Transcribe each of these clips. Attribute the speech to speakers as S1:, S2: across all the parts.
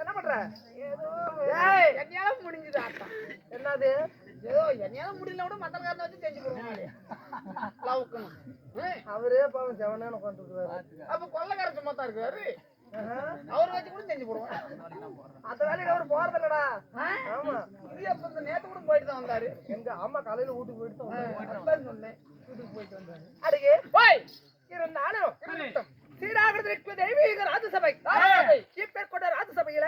S1: என்ன பண்ற?
S2: ஏதோ. என்னையால முடிஞ்சது ஆட்டம்
S1: என்னது?
S2: ஏதோ என்னையால முடியல கூட மத்தக்காரனை வச்சு செஞ்சு போடுவாங்க. லவுக்கணும் ஏய்,
S1: அவரே பாவம் செவனே உட்காந்துருக்காரு
S2: அப்ப கொள்ளக்கார சும்மா தான் இருக்காரு. அவர் வச்சு கூட செஞ்சு போடுவாங்க.
S1: அந்த வேலைக்கு அவர் போறதில்லடா ஆமா.
S2: இது அப்ப இந்த நேத்து கூட போயிட்டு தான் வந்தாரு.
S1: எங்க அம்மா காலையில வீட்டுக்கு போயிட்டு தான்
S2: சொன்னேன். வீட்டுக்கு போயிட்டு வந்தாரு.
S1: அடியே.
S2: போய்.
S1: இருந்தாலும். சீராகிறதற்கு தெய்வீக ராஜசபை
S2: ராஜசபை.
S1: சீப்பேர் கொண்ட ராஜசபையில.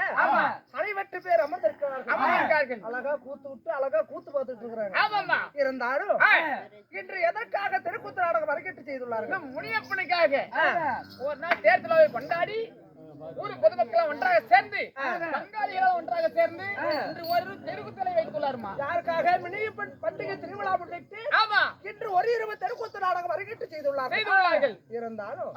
S1: அனைவற்று பேர் அமர்ந்திருக்கிறார்கள். அழகா கூத்து விட்டு அழகா கூத்து பார்த்துட்டு இருக்கிறாங்க. இருந்தாலும். இன்று எதற்காக தெருக்கூத்து நாடகம் அரங்கேற்று செய்துள்ளார்கள்?
S2: முனியப்பனுக்காக. ஒரு நாள் தேர்தலை கொண்டாடி ஊர் பொதுமக்கள் ஒன்றாக சேர்ந்து பங்காளிகள் ஒன்றாக சேர்ந்து இன்று ஒரு தெருக்குத்தலை வைத்துள்ளாருமா?
S1: யாருக்காக? மினியப்பன் பண்டிகை திருவிழா முன்னிட்டு
S2: ஆமா.
S1: இன்று ஒரு இரவு தெருக்கூத்து நாடகம் அரங்கேற்று செய்துள்ளார்கள். இருந்தாலும்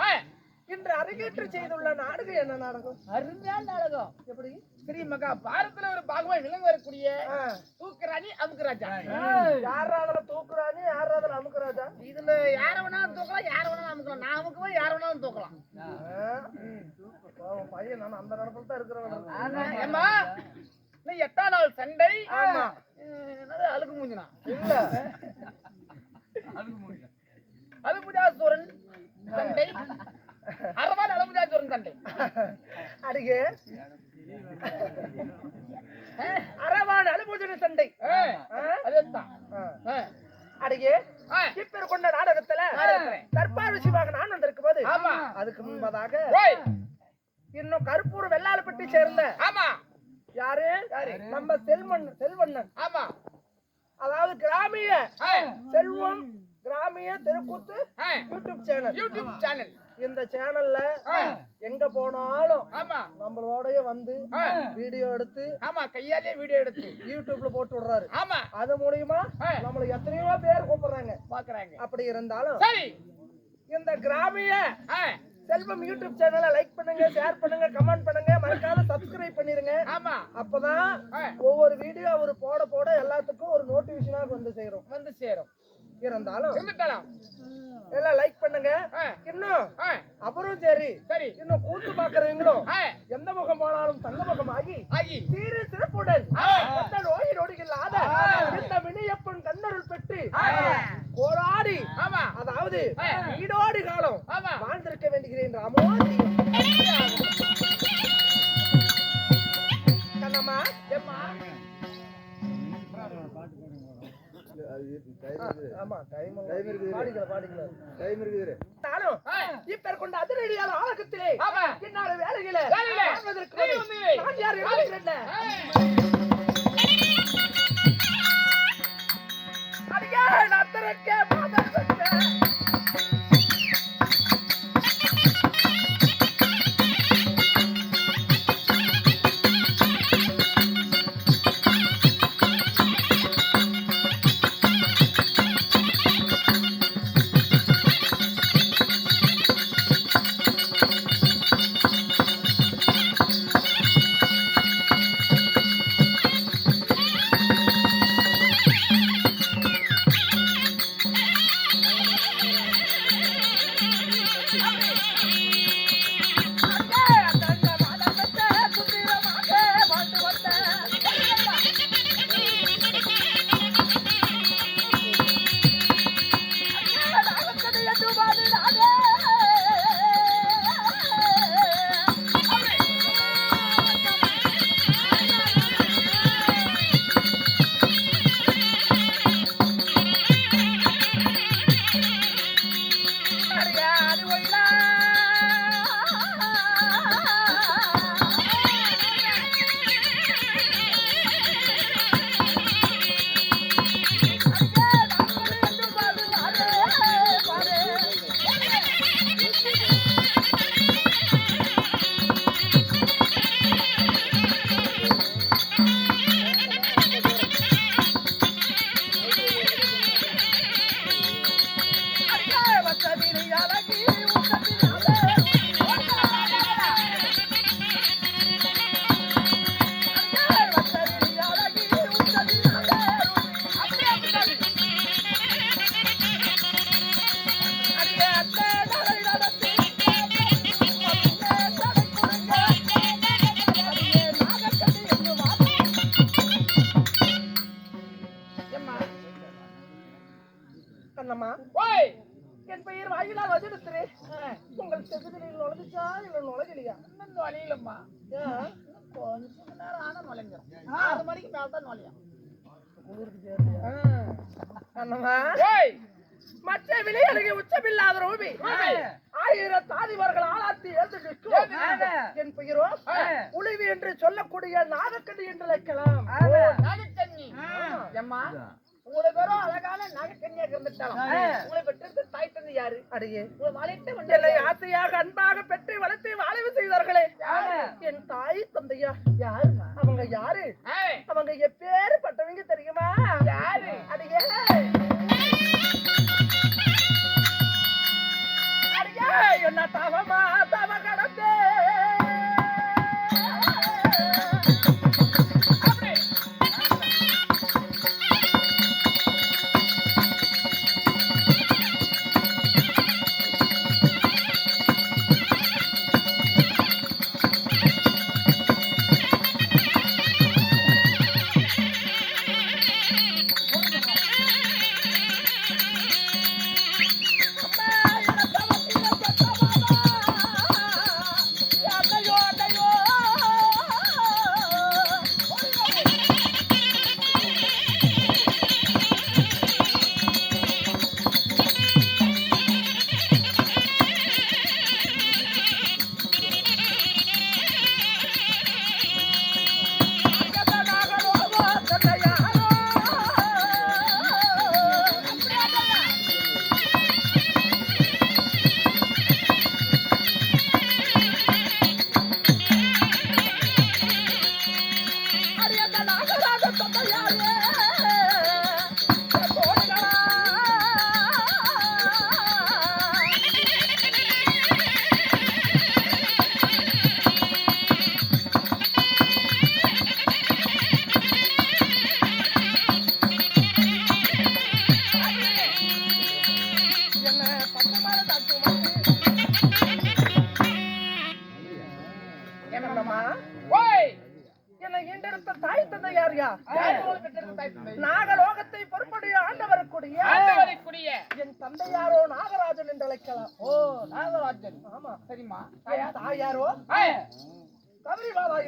S1: இன்று அரங்கேற்று செய்துள்ள நாடகம் என்ன நாடகம்?
S2: அருமையான நாடகம்.
S1: எப்படி?
S2: ஸ்ரீ மகா பாரதத்துல ஒரு பாகமாய் விளங்க வரக்கூடிய. தூக்குராணி அமுக்குராஜா.
S1: யாரால தூக்குறானு யாரால அமுக்குறாஜா?
S2: இதுல யார வேணாலும் தூக்கலாம் யார வேணாலும் அமுக்கலாம். நான் அமுக்குவேன் யார வேணாலும் தூக்கலாம்.
S1: பையன் நான் அந்த நடப்பில் தான் இருக்கிறவன்.
S2: இன்னும் எட்டாம் நாள் சண்டை. அழுக்கு மூஞ்சினா?
S1: இல்ல.
S2: அலுபுஜாசூரன் சண்டை அரவான் அலுபுஜாசூரன் சண்டை.
S1: அடியே. அரவான் அனுபூஜன சண்டை
S2: ஏய், அதுதான். ஏய்,
S1: அடியே
S2: ஏய்,
S1: இப்பேர் கொண்ட நாடகத்துல
S2: நாடகத்துல.
S1: தற்பார் விஷயமாக நான் வந்திருக்கும் போது. அதுக்கு முன்பதாக இன்னும் கருப்பூர் வெள்ளாளப்பட்டி சேர்ந்த
S2: ஆமா.
S1: யாரு? நம்ம செல்வன் செல்வண்ணன்.
S2: ஆமா.
S1: அதாவது கிராமிய செல்வம் கிராமிய தெருக்கூத்து யூடியூப் சேனல்.
S2: YouTube channel.
S1: இந்த சேனல்ல எங்க போனாலும்
S2: ஆமா.
S1: நம்மளோடய வந்து வீடியோ எடுத்து
S2: ஆமா கையாலே வீடியோ எடுத்து.
S1: யூடியூப்ல போட்டு விடுறாரு.
S2: ஆமா.
S1: அது மூலியமா நம்மள எத்தனையோ பேர் கூப்பிடுறாங்க.
S2: பாக்குறாங்க.
S1: அப்படி இருந்தாலும்
S2: சரி.
S1: இந்த கிராமிய செல்வம் யூடியூப் சேனலை லைக் பண்ணுங்க ஷேர் பண்ணுங்க கமெண்ட் பண்ணுங்க. மறக்காம சப்ஸ்கிரைப் பண்ணிருங்க.
S2: ஆமா.
S1: அப்பதான் ஒவ்வொரு வீடியோ அவர் போட போட எல்லாத்துக்கும் ஒரு நோட்டிபிகேஷனாக வந்து சேரும்.
S2: வந்து சேரும்.
S1: இருந்தாலும் எல்லாம் லைக் பண்ணுங்க. இன்னும் அப்புறம் சரி.
S2: சரி.
S1: இன்னும் கூத்து பாக்குறவங்களும் எந்த முகம் போனாலும் தங்க முகம் ஆகி.
S2: ஆகி
S1: சீரு சிறப்புடன். எந்த நோய் நொடிகள் இல்லாத
S2: ஏய்.
S1: இந்த வினியப்பன் கண்ணருள் பெற்று. கோடாடி
S2: ஆமா.
S1: அதாவது. ஈடோடி காலம் வாழ்ந்திருக்க வேண்டுகிறேன் ராமோ கண்ணம்மா
S2: ஏம்மா
S1: இப்பேர் கொண்ட அதிரடியால ஆலகத்திலே
S2: ஆமா.
S1: என்னால
S2: வந்து.
S1: நான் யார் அடியே நத்தரக்கே மாதர் மற்ற விலையழகி உச்சமில்லாத ரூபி. ஆயிரம் தாதிவர்கள் ஆளாத்தி எழுந்து என் பெயரோ உளிவி என்று சொல்லக்கூடிய நாகக்கடி என்று அழைக்கலாம்.
S2: உங்களை பேரும் அழகான நாகக்கண்ணியா இருந்துட்டாலும் உங்களை பெற்றிருந்த தாய் தந்தை யாரு?
S1: அடியே.
S2: உங்களை
S1: என்னை ஆசையாக அன்பாக பெற்று வளர்த்து வாழவு செய்தார்களே. என் தாய் தந்தையா?
S2: யாருமா?
S1: அவங்க யாரு? அவங்க எப்பேரு பட்டவங்க தெரியுமா?
S2: யாரு?
S1: அடியே. அடியே என்ன தவமா?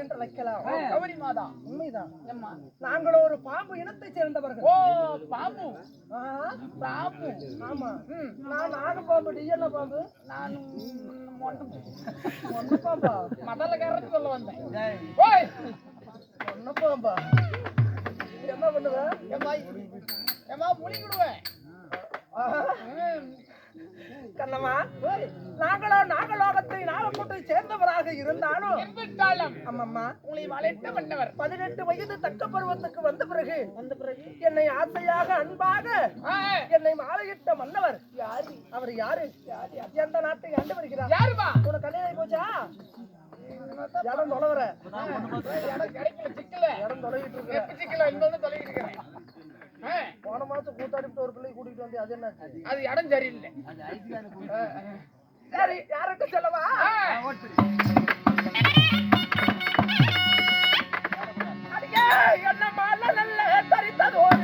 S1: என்று அழைக்கலாம்
S2: ஓ, கௌரி மாதா.
S1: உண்மைதான். நாங்களோ ஒரு பாம்பு இனத்தை சேர்ந்தவர்கள்.
S2: ஓ பாம்பு. பாம்பு.
S1: ஆமா. நான் நாக பாம்பு நீ என்ன பாம்பு?
S2: நான் மொண்டு
S1: ஒன்னு பாம்பா?
S2: மதலக்காரன்னு சொல்ல வந்தேன். ஓய்.
S1: ஒன்னு பாம்பா? என்ன பண்ணுவ?
S2: ஏம்மா ஏம்மா முழுங்கிடுவேன்
S1: ஆஹா,
S2: ம்.
S1: கண்ணம்மா. நாங்களோ நாகலோகத்தை நாகக்கூட்டை சேர்ந்தவராக இருந்தாலும் அம்மம்மா
S2: உங்களை வளைத்த வந்தவர்
S1: பதினெட்டு வயது தக்க பருவத்துக்கு வந்த பிறகு வந்த பிறகு? என்னை ஆசையாக அன்பாக என்னை மாலையிட்ட மன்னவர். யாரு? அவர் யாரு? எந்த நாட்டை ஆண்டு வருகிறார்.
S2: யாருமா?
S1: உனக்கு கல்யாணம் போச்சா? இடம் தொலைவர?
S2: இடம் கிடைக்கல சிக்கல.
S1: இடம் தொலைவிட்டு இருக்க
S2: சிக்கல வந்து தொலைகிட்டு இருக்கிறேன்
S1: போன மாசம் கூத்தாடிட்டு ஒரு பிள்ளை கூட்டிட்டு வந்து அது என்ன
S2: அது இடம் சரியில்லை.
S1: சரி யார்கிட்ட சொல்லவா?
S2: ஏய்,
S1: அடியே என்ன மாலை நல்ல தரித்ததோடு.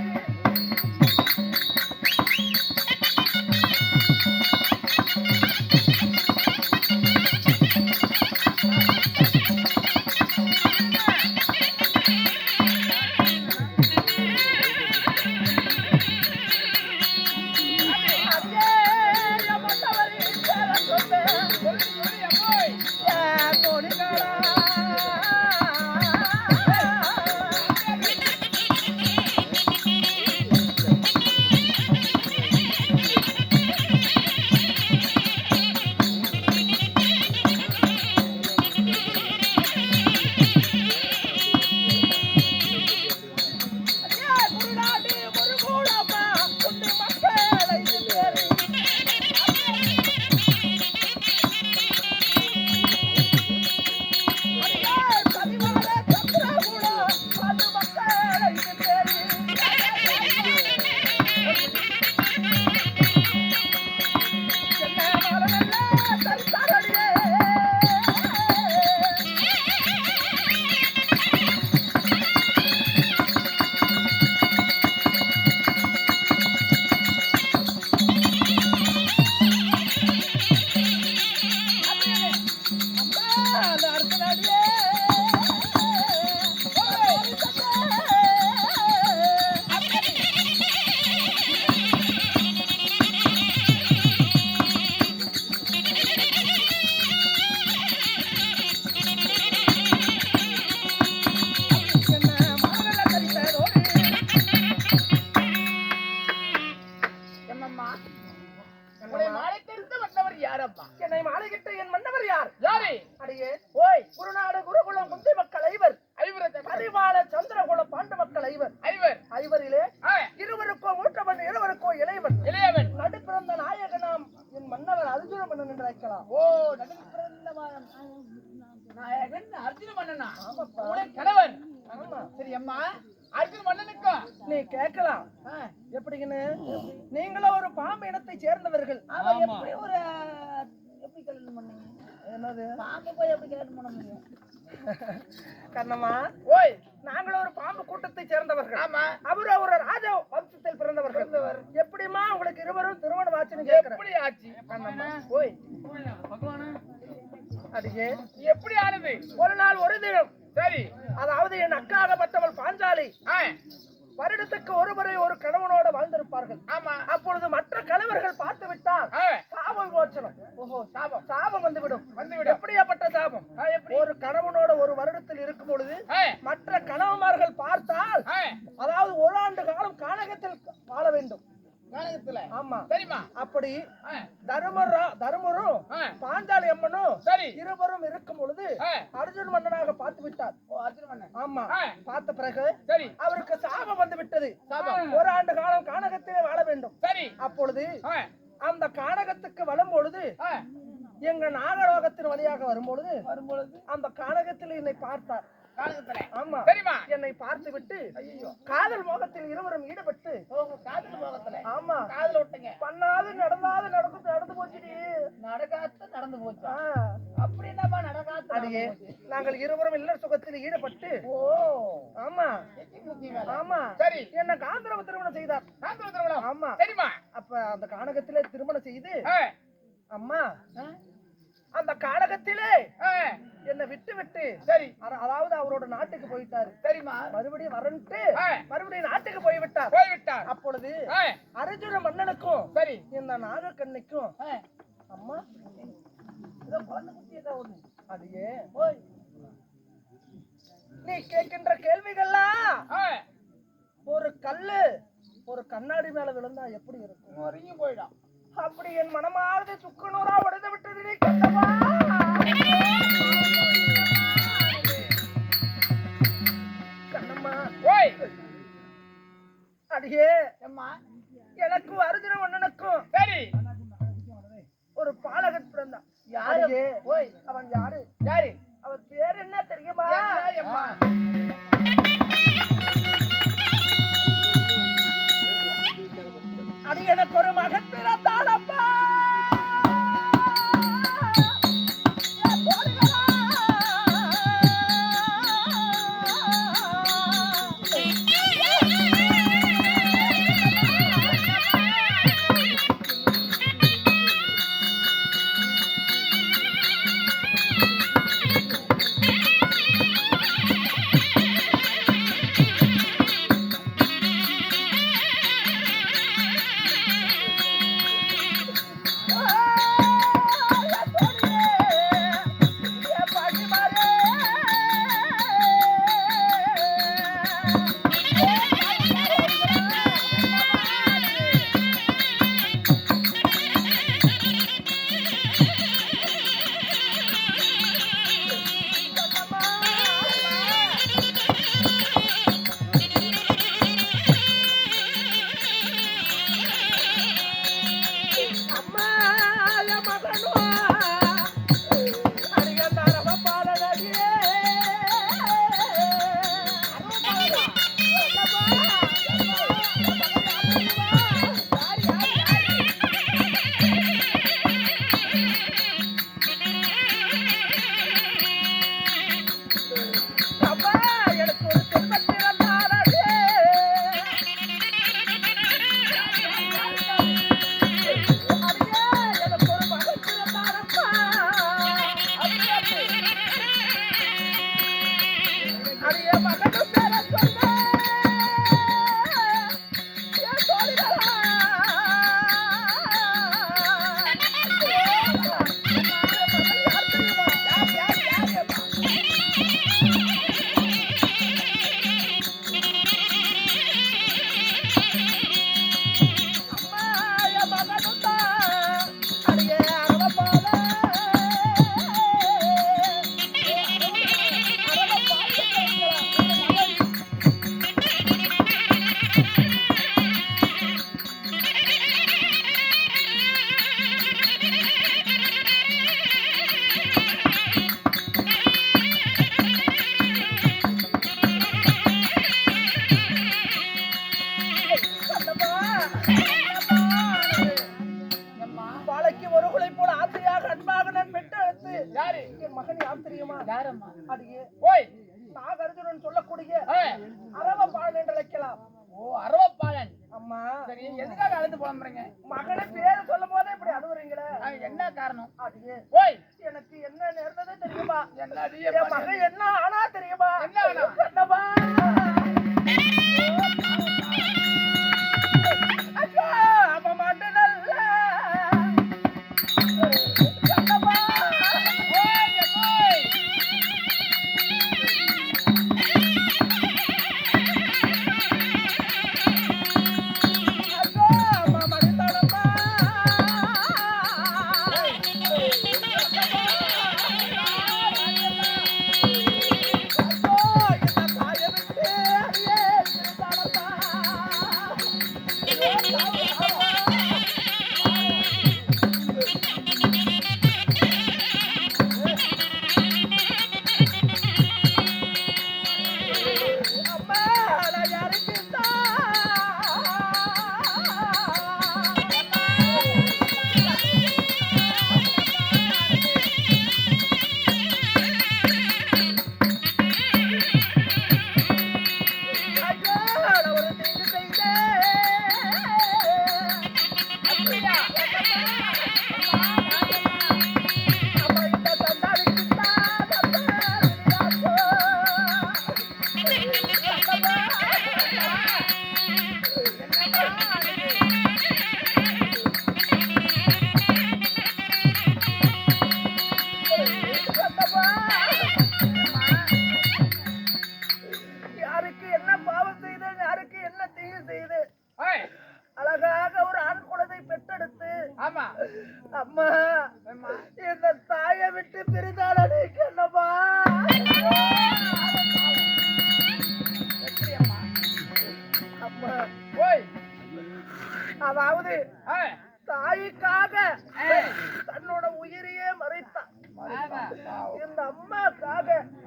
S1: அர்ஜுன மன்னனா?
S2: கணவன்
S1: ஆமா.
S2: சரி அம்மா. அர்ஜுன மன்னனுக்கும்
S1: நீ கேட்கலாம். எப்படிங்கன்னு? நீங்களும் ஒரு பாம்பு இனத்தை சேர்ந்தவர்கள்.
S2: அவன் எப்படி ஒரு எப்படி கல்யாணம் பண்ணீங்க?
S1: என்னது?
S2: பாம்பு போய் எப்படி கல்யாணம் பண்ண முடியும்?
S1: கண்ணம்மா
S2: ஓய்.
S1: நாங்களும் ஒரு பாம்பு கூட்டத்தை சேர்ந்தவர்கள்.
S2: ஆமா.
S1: அவர் ஒரு ராஜ வம்சத்தில் பிறந்தவர்கள் எப்படிமா உங்களுக்கு இருவரும் திருமணம் ஆச்சுன்னு கேட்கிறேன்
S2: எப்படி ஆச்சு
S1: கண்ணம்மா ஓய்
S2: பகவானா
S1: அடியே
S2: எப்படி ஆனது
S1: ஒரு நாள் ஒரு தினம்.
S2: சரி.
S1: அதாவது என் அக்காகப்பட்டவள் பாஞ்சாலி. வருடத்துக்கு ஒருமுறை ஒரு கணவனோட வாழ்ந்திருப்பார்கள்.
S2: ஆமா.
S1: அப்பொழுது மற்ற கணவர்கள் பார்த்து விட்டால்
S2: ஆ,
S1: சாப விமோச்சனம்
S2: ஓஹோ சாபம்.
S1: சாபம் வந்துவிடும்.
S2: வந்துவிடும்.
S1: எப்படியாப்பட்ட சாபம்? ஒரு கணவனோட ஒரு வருடத்தில் இருக்கும் பொழுது மற்ற கணவன்மார்கள் பார்த்தால் அதாவது ஒரு ஆண்டு காலம் கானகத்தில் வாழ வேண்டும். ஆமா.
S2: சரிம்மா
S1: அப்படி தருமரா தருமரும்
S2: ஆ,
S1: பாஞ்சாலி அம்மனும்
S2: சரி.
S1: இருவரும் இருக்கும் பொழுது அர்ஜுன் மன்னனாக பார்த்து விட்டார்.
S2: ஓ அர்ஜுன மன்னன்.
S1: ஆமா. பார்த்த பிறகு
S2: சரி.
S1: அவருக்கு சாபம் வந்து விட்டது.
S2: சாபம்.
S1: ஒரு ஆண்டு காலம் கானகத்திலே வாழ வேண்டும்.
S2: சரி.
S1: அப்பொழுது அந்த கானகத்துக்கு வரும் பொழுது எங்க நாகலோகத்தின் வழியாக வரும்பொழுது
S2: வரும்பொழுது
S1: அந்த கானகத்தில் என்னை பார்த்தார். ஆமா.
S2: சரிம்மா
S1: என்னை பார்த்து விட்டு காதல் மோகத்தில் இருவரும் ஈடுபட்டு
S2: காதல் போகத்துல
S1: ஆமா.
S2: காதல் விட்டுங்க.
S1: பண்ணாது நடந்தாது
S2: நடக்காத்து நடந்து போச்சு. அப்படி என்னப்பா நடக்காத்து போச்சு?
S1: நாங்கள் இருவரும் இல்லற சுகத்தில் ஈடுபட்டு
S2: ஓ.
S1: ஆமா. ஆமா.
S2: சரி.
S1: என்ன காந்தரவ திருமணம் செய்தார்.
S2: காதல் திருமணம்.
S1: ஆமா.
S2: சரிம்மா.
S1: அப்ப அந்த கானகத்திலே திருமணம் செய்து அம்மா அந்த கானகத்திலே
S2: ஆ,
S1: என்னை விட்டு விட்டு
S2: சரி.
S1: அத- அதாவது அவரோட நாட்டுக்கு போயிட்டாரு.
S2: சரிம்மா.
S1: மறுபடியும் வரன்ட்டு. மறுபடியும் நாட்டுக்கு போய்விட்டார்.
S2: போய்விட்டார்.
S1: அப்பொழுது அர்ஜுன மன்னனுக்கும்
S2: சரி.
S1: இந்த நாகக்கண்ணிக்கும்
S2: ஆ,
S1: அம்மா
S2: ஏதோ குழந்தை குட்டி ஏதோ ஒண்ணு
S1: அடியே
S2: ஓய்
S1: நீ கேட்கின்ற கேள்விகள்லாம் ஒரு கல்லு ஒரு கண்ணாடி மேல விழுந்தா எப்படி இருக்கும்
S2: நொறுங்கி போயிடும்
S1: அப்படி என் மனமாவது சுக்குநூறா உடைந்து விட்டது நீ கண்டவா கண்ணம்மா
S2: ஓய்
S1: அடியே
S2: அம்மா
S1: எனக்கும் அர்ஜுன மன்னனுக்கும்
S2: சரி.
S1: ஒரு பாலகன் பிறந்தான்.
S2: யாரு? ஓய்.
S1: அவன் யாரு?
S2: யாரு?
S1: அவன் பேர் என்ன தெரியுமா?
S2: அம்மா
S1: அது எனக்கு ஒரு மகன் பிறந்தான்
S2: பாலைக்கு ஒரு குலை போல ஆசையாக அன்பாக நான் பெற்றெடுத்து
S1: யாரு?
S2: என் மகன் யார் தெரியுமா?
S1: யாரம்மா?
S2: அடியே.
S1: ஓய்
S2: நாகார்ஜுனன் சொல்லக்கூடிய
S1: ஆ.
S2: அரவ பாலன் என்று அழைக்கலாம்
S1: ஓ அரவப்பாளன்.
S2: அம்மா.
S1: சரி எதுக்காக அழுது புலம்புறீங்க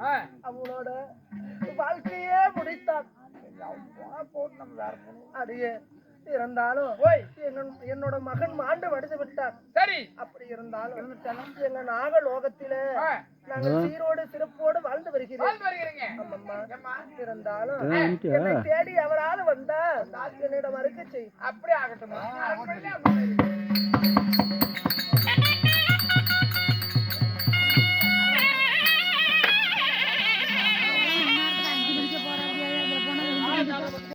S1: ஆ.
S2: அவளோட வாழ்க்கையே முடித்தான். அடியே இருந்தாலும் என்னோட மகன் மாண்டு வடிந்து விட்டான்.
S1: சரி.
S2: அப்படி இருந்தாலும் எங்க நாகலோகத்தில
S1: ஆ.
S2: நாங்கள் சீரோடு சிறப்போடு வாழ்ந்து வருகிறோம். இருந்தாலும் என்னை தேடி அவராது வந்தா என்னிடம் மறுக்க செய்.
S1: அப்படி ஆகட்டும்.